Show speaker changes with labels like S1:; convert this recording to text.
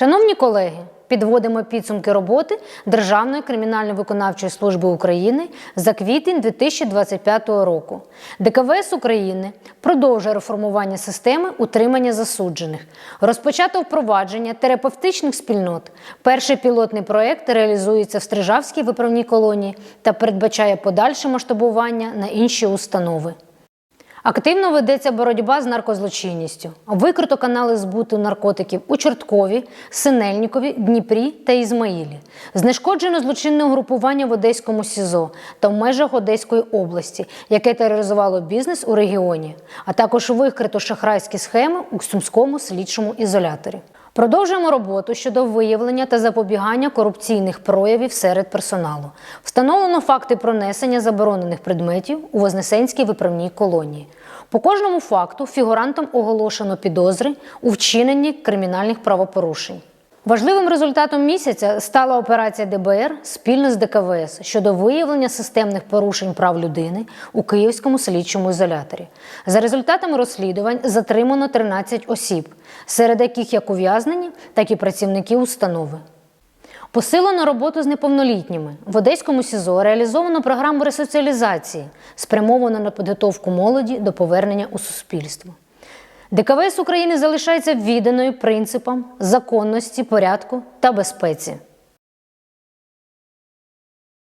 S1: Шановні колеги, підводимо підсумки роботи Державної кримінально-виконавчої служби України за квітень 2025 року. ДКВС України продовжує реформування системи утримання засуджених. Розпочато впровадження терапевтичних спільнот. Перший пілотний проект реалізується в Стрижавській виправній колонії та передбачає подальше масштабування на інші установи. Активно ведеться боротьба з наркозлочинністю. Викрито канали збуту наркотиків у Чорткові, Синельнікові, Дніпрі та Ізмаїлі. Знешкоджено злочинне угрупування в Одеському СІЗО та в межах Одеської області, яке тероризувало бізнес у регіоні, а також викрито шахрайські схеми у Сумському слідчому ізоляторі. Продовжуємо роботу щодо виявлення та запобігання корупційних проявів серед персоналу. Встановлено факти пронесення заборонених предметів у Вознесенській виправній колонії. По кожному факту фігурантам оголошено підозри у вчиненні кримінальних правопорушень. Важливим результатом місяця стала операція ДБР спільно з ДКВС щодо виявлення системних порушень прав людини у Київському слідчому ізоляторі. За результатами розслідувань затримано 13 осіб, серед яких як ув'язнені, так і працівники установи. Посилено роботу з неповнолітніми. В Одеському СІЗО реалізовано програму ресоціалізації, спрямовану на підготовку молоді до повернення у суспільство. ДКВС України залишається відданою принципам законності, порядку та безпеці.